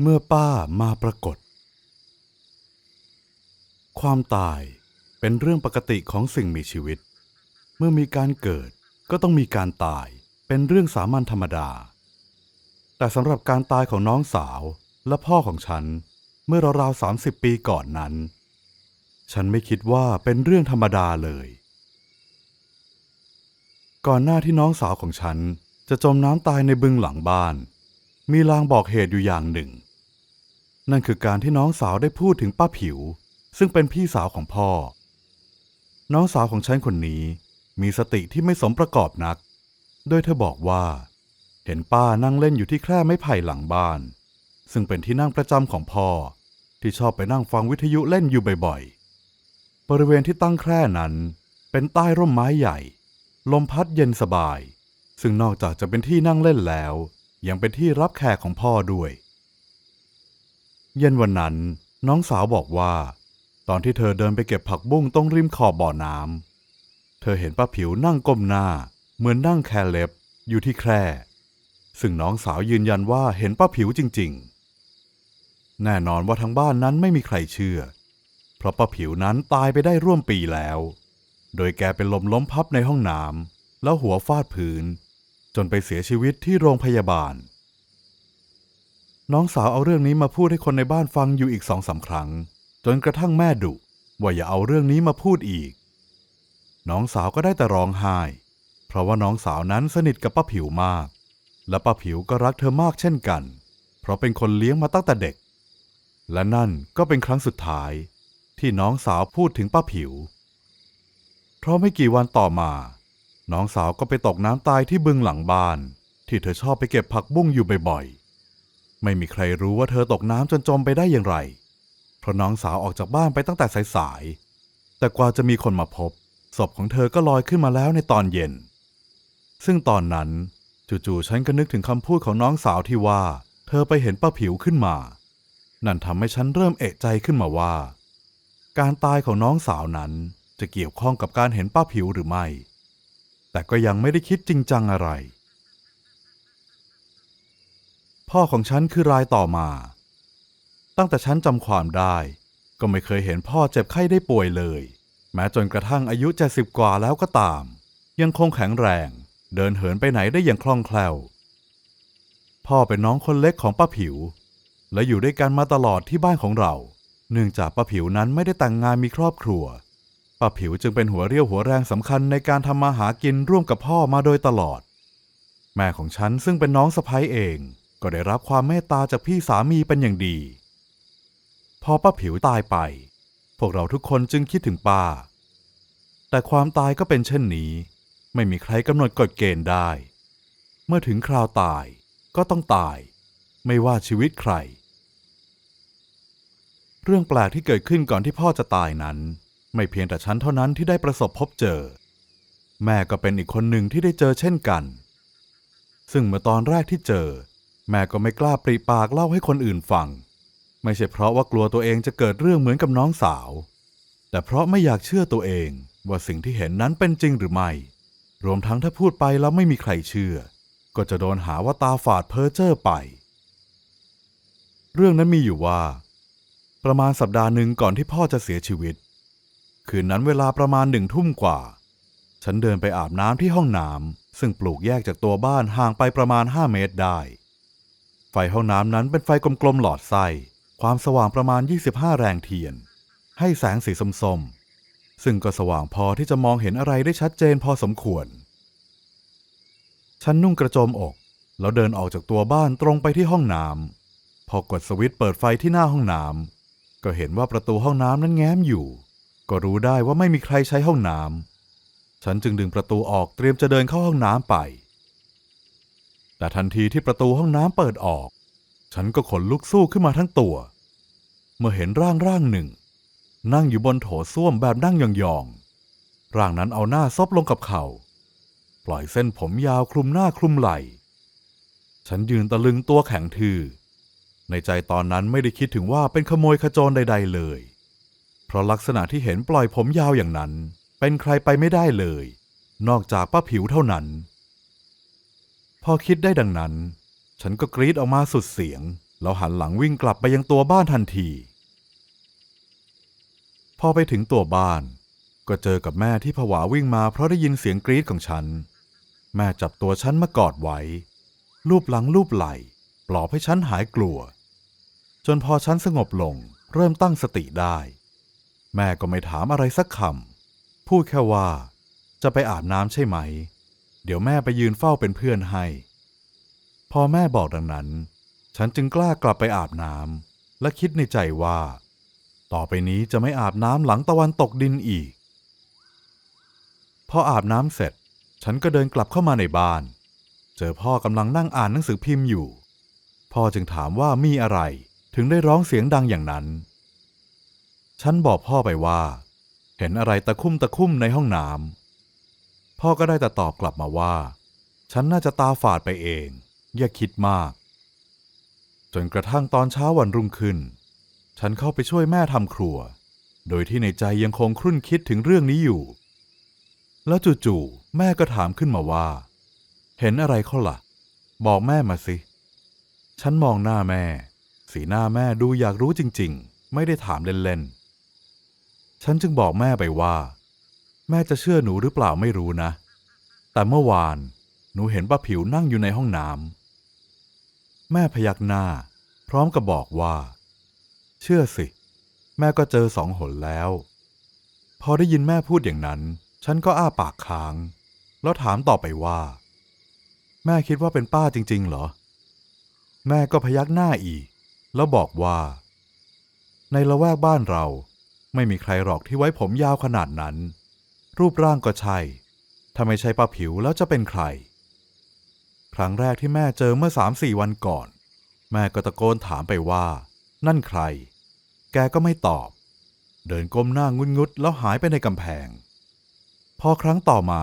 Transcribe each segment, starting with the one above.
เมื่อป้ามาปรากฏ ความตายเป็นเรื่องปกติของสิ่งมีชีวิต เมื่อมีการเกิดก็ต้องมีการตายเป็นเรื่องสามัญธรรมดา แต่สำหรับการตายของน้องสาวและพ่อของฉัน เมื่อราวๆสามสิบปีก่อนนั้น ฉันไม่คิดว่าเป็นเรื่องธรรมดาเลย ก่อนหน้าที่น้องสาวของฉันจะจมน้ำตายในบึงหลังบ้าน มีลางบอกเหตุอยู่อย่างหนึ่ง นั่นคือการที่น้องสาวได้พูดถึงป้าผิว ซึ่งเป็นพี่สาวของพ่อ น้องสาวของฉันคนนี้มีสติที่ไม่สมประกอบนัก โดยเธอบอกว่า เห็นป้านั่งเล่นอยู่ที่แคร่ไม้ไผ่หลังบ้าน ซึ่งเป็นที่นั่งประจำของพ่อ ที่ชอบไปนั่งฟังวิทยุเล่นอยู่บ่อยๆ บริเวณที่ตั้งแคร่นั้นเป็นใต้ร่มไม้ใหญ่ ลมพัดเย็นสบาย ซึ่งนอกจากจะเป็นที่นั่งเล่นแล้ว ยังเป็นที่รับแขกของพ่อด้วย เย็นวันนั้นน้องสาวบอกว่า ตอนที่เธอเดินไปเก็บผักบุ้งตรงริมขอบบ่อน้ำเธอเห็นป้าผิวนั่งก้มหน้า เหมือนนั่งแคเล็บอยู่ที่แคร่ซึ่งน้องสาวยืนยันว่าเห็นป้าผิวจริง ๆ แน่นอนว่าทั้งบ้านนั้นไม่มีใครเชื่อ เพราะป้าผิวนั้นตายไปได้ร่วมปีแล้ว โดยแกเป็นลมล้มพับในห้องน้ำแล้วหัวฟาดพื้น จนไปเสียชีวิตที่โรงพยาบาล น้องสาวเอาเรื่องนี้มาพูดให้คนในบ้านฟังอยู่อีกสองสาครั้ง จนกระทั่งแม่ดุว่าอย่าเอาเรื่องนี้มาพูดอีก น้องสาวก็ได้แต่ร้องไห้ เพราะว่าน้องสาวนั้นสนิทกับป้าผิวมาก และป้าผิวก็รักเธอมากเช่นกัน เพราะเป็นคนเลี้ยงมาตั้งแต่เด็ก และนั่นก็เป็นครั้งสุดท้าย ที่น้องสาวพูดถึงป้าผิว เพราะไม่กี่วันต่อมา น้องสาวก็ไปตกน้ำตายที่บึงหลังบ้าน ที่เธอชอบไปเก็บผักบุ้งอยู่บ่อยๆ ไม่มีใครรู้ว่าเธอตกน้ำจนจมไปได้อย่างไร เพราะน้องสาวออกจากบ้านไปตั้งแต่สายๆ แต่กว่าจะมีคนมาพบ ศพของเธอก็ลอยขึ้นมาแล้วในตอนเย็น ซึ่งตอนนั้นจู่ๆ ฉันก็นึกถึงคำพูดของน้องสาวที่ว่า เธอไปเห็นป้าผิวขึ้นมา นั่นทำให้ฉันเริ่มเอะใจขึ้นมาว่า การตายของน้องสาวนั้นจะเกี่ยวข้องกับการเห็นป้าผิวหรือไม่ แต่ก็ยังไม่ได้คิดจริงจังอะไร พ่อของฉันคือรายต่อมา ตั้งแต่ฉันจำความได้ ก็ไม่เคยเห็นพ่อเจ็บไข้ได้ป่วยเลย แม้จนกระทั่งอายุเจะสิบกว่าแล้วก็ตาม ยังคงแข็งแรง เดินเหินไปไหนได้อย่างคล่องแคล่ว พ่อเป็นน้องคนเล็กของป้าผิว และอยู่ด้วยกันมาตลอดที่บ้านของเรา เนื่องจากป้าผิวนั้นไม่ได้แต่งงานมีครอบครัว ป้าผิวจึงเป็นหัวเรี่ยวหัวแรงสำคัญในการทำมาหากินร่วมกับพ่อมาโดยตลอด แม่ของฉันซึ่งเป็นน้องสะใภ้เอง ก็ได้รับความเมตตาจากพี่สามีเป็นอย่างดี พอป้าผิวตายไป พวกเราทุกคนจึงคิดถึงป้า แต่ความตายก็เป็นเช่นนี้ ไม่มีใครกำหนดกฎเกณฑ์ได้ เมื่อถึงคราวตายก็ต้องตาย ไม่ว่าชีวิตใคร เรื่องแปลกที่เกิดขึ้นก่อนที่พ่อจะตายนั้น ไม่เพียงแต่ฉันเท่านั้นที่ได้ประสบพบเจอ แม่ก็เป็นอีกคนหนึ่งที่ได้เจอเช่นกัน ซึ่งเมื่อตอนแรกที่เจอ แม่ก็ไม่กล้าปริปากเล่าให้คนอื่นฟัง ไม่ใช่เพราะว่ากลัวตัวเองจะเกิดเรื่องเหมือนกับน้องสาว แต่เพราะไม่อยากเชื่อตัวเองว่าสิ่งที่เห็นนั้นเป็นจริงหรือไม่ รวมทั้งถ้าพูดไปแล้วไม่มีใครเชื่อ ก็จะโดนหาว่าตาฝาดเพ้อเจ้อไป เรื่องนั้นมีอยู่ว่า ประมาณสัปดาห์หนึ่งก่อนที่พ่อจะเสียชีวิต คืนนั้นเวลาประมาณหนึ่งทุ่มกว่า ฉันเดินไปอาบน้ำที่ห้องน้ำซึ่งปลูกแยกจากตัวบ้านห่างไปประมาณ 5 เมตรได้ ไฟห้องน้ำนั้นเป็นไฟกลมๆหลอดไส้ ความสว่างประมาณ 25 แรงเทียน ให้แสงสีส้มๆ ซึ่งก็สว่างพอที่จะมองเห็นอะไรได้ชัดเจนพอสมควร ฉันนุ่งกระโจมอก แล้วเดินออกจากตัวบ้านตรงไปที่ห้องน้ำพอกดสวิตช์เปิดไฟที่หน้าห้องน้ำก็เห็นว่าประตูห้องน้ำนั้นแง้มอยู่ ก็รู้ได้ว่าไม่มีใครใช้ห้องน้ำฉันจึงดึงประตูออกเตรียมจะเดินเข้าห้องน้ำไป แต่ทันทีที่ประตูห้องน้ำเปิดออก ฉันก็ขนลุกสู้ขึ้นมาทั้งตัว เมื่อเห็นร่างร่างหนึ่ง นั่งอยู่บนโถส้วมแบบนั่งยองๆร่างนั้นเอาหน้าซบลงกับเขา่า ปล่อยเส้นผมยาวคลุมหน้าคลุมไหล่ ฉันยืนตะลึงตัวแข็งทื่อในใจตอนนั้นไม่ได้คิดถึงว่าเป็นขโมยขจรใด ๆ เลย เพราะลักษณะที่เห็นปล่อยผมยาวอย่างนั้น เป็นใครไปไม่ได้เลย นอกจากป้าผิวเท่านั้น พอคิดได้ดังนั้น ฉันก็กรีดออกมาสุดเสียง แล้วหันหลังวิ่งกลับไปยังตัวบ้านทันที พอไปถึงตัวบ้าน ก็เจอกับแม่ที่ผวาวิ่งมาเพราะได้ยินเสียงกรีดของฉัน แม่จับตัวฉันมากอดไว้ ลูบหลังลูบไหล่ปลอบให้ฉันหายกลัว จนพอฉันสงบลงเริ่มตั้งสติได้ แม่ก็ไม่ถามอะไรสักคำพูดแค่ว่า จะไปอาบน้ำใช่ไหม เดี๋ยวแม่ไปยืนเฝ้าเป็นเพื่อนให้ พอแม่บอกดังนั้น ฉันจึงกล้ากลับไปอาบน้ำและคิดในใจว่า ต่อไปนี้จะไม่อาบน้ำหลังตะวันตกดินอีก พออาบน้ำเสร็จ ฉันก็เดินกลับเข้ามาในบ้าน เจอพ่อกำลังนั่งอ่านหนังสือพิมพ์อยู่ พ่อจึงถามว่ามีอะไรถึงได้ร้องเสียงดังอย่างนั้น ฉันบอกพ่อไปว่า เห็นอะไรตะคุ่มตะคุ่มในห้องน้ำพ่อก็ได้แต่ตอบกลับมาว่า ฉันน่าจะตาฝาดไปเอง อย่าคิดมาก จนกระทั่งตอนเช้าวันรุ่งขึ้น ฉันเข้าไปช่วยแม่ทำครัว โดยที่ในใจยังคงครุ่นคิดถึงเรื่องนี้อยู่ แล้วจู่ๆแม่ก็ถามขึ้นมาว่า เห็นอะไรเขาล่ะ บอกแม่มาสิ ฉันมองหน้าแม่ สีหน้าแม่ดูอยากรู้จริง ๆ ไม่ได้ถามเล่น ๆ ฉันจึงบอกแม่ไปว่า แม่จะเชื่อหนูหรือเปล่าไม่รู้นะ แต่เมื่อวานหนูเห็นป้าผิวนั่งอยู่ในห้องน้ำแม่พยักหน้า พร้อมกับบอกว่า เชื่อสิ แม่ก็เจอสองหนแล้ว พอได้ยินแม่พูดอย่างนั้น ฉันก็อ้าปากค้าง แล้วถามต่อไปว่า แม่คิดว่าเป็นป้าจริง ๆ เหรอ แม่ก็พยักหน้าอีก แล้วบอกว่า ในละแวกบ้านเรา ไม่มีใครหรอกที่ไว้ผมยาวขนาดนั้น รูปร่างก็ใช่ ถ้าไม่ใช่ป้าผิวแล้วจะเป็นใคร ครั้งแรกที่แม่เจอเมื่อสามสี่วันก่อน แม่ก็ตะโกนถามไปว่า นั่นใคร แกก็ไม่ตอบ เดินก้มหน้างุนงุดแล้วหายไปในกำแพง พอครั้งต่อมา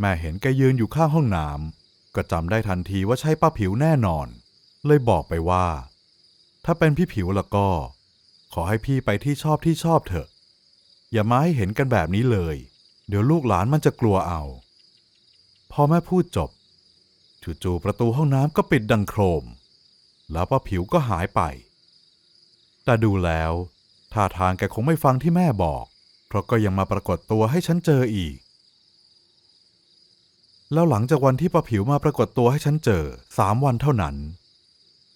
แม่เห็นแกยืนอยู่ข้างห้องน้ำก็จำได้ทันทีว่าใช่ป้าผิวแน่นอน เลยบอกไปว่า ถ้าเป็นพี่ผิวแล้วก็ ขอให้พี่ไปที่ชอบที่ชอบเถอะ อย่ามาให้เห็นกันแบบนี้เลย เดี๋ยวลูกหลานมันจะกลัวเอา พอแม่พูดจบจู่ๆประตูห้องน้ำก็ปิดดังโครม แล้วป้าผิวก็หายไป แต่ดูแล้วท่าทางแกคงไม่ฟังที่แม่บอก เพราะก็ยังมาปรากฏตัวให้ฉันเจออีก แล้วหลังจากวันที่ป้าผิวมาปรากฏตัวให้ฉันเจอสามวันเท่านั้น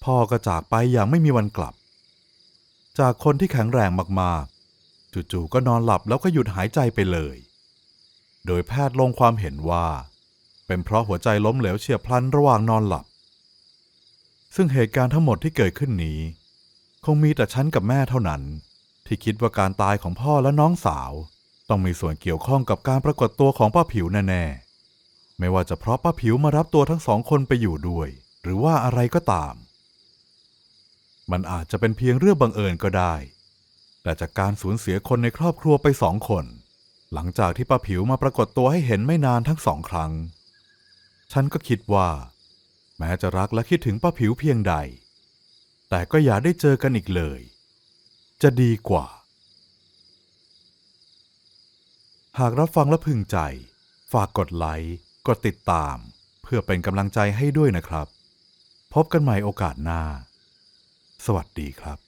พ่อก็จากไปอย่างไม่มีวันกลับ จากคนที่แข็งแรงมากๆ จู่ๆก็นอนหลับแล้วก็หยุดหายใจไปเลย โดยแพทย์ลงความเห็นว่า เป็นเพราะหัวใจล้มเหลวเฉียบพลันระหว่างนอนหลับ ซึ่งเหตุการณ์ทั้งหมดที่เกิดขึ้นนี้ คงมีแต่ฉันกับแม่เท่านั้น ที่คิดว่าการตายของพ่อและน้องสาว ต้องมีส่วนเกี่ยวข้องกับการปรากฏตัวของป้าผิวแน่ๆไม่ว่าจะเพราะป้าผิวมารับตัวทั้งสองคนไปอยู่ด้วย หรือว่าอะไรก็ตาม มันอาจจะเป็นเพียงเรื่องบังเอิญก็ได้ แต่จากการสูญเสียคนในครอบครัวไปสองคน หลังจากที่ป้าผิวมาปรากฏตัวให้เห็นไม่นานทั้งสองครั้ง ฉันก็คิดว่า แม้จะรักและคิดถึงป้าผิวเพียงใด แต่ก็อย่าได้เจอกันอีกเลย จะดีกว่า หากรับฟังและพึงใจ ฝากกดไลค์ กดติดตาม เพื่อเป็นกำลังใจให้ด้วยนะครับ พบกันใหม่โอกาสหน้า สวัสดีครับ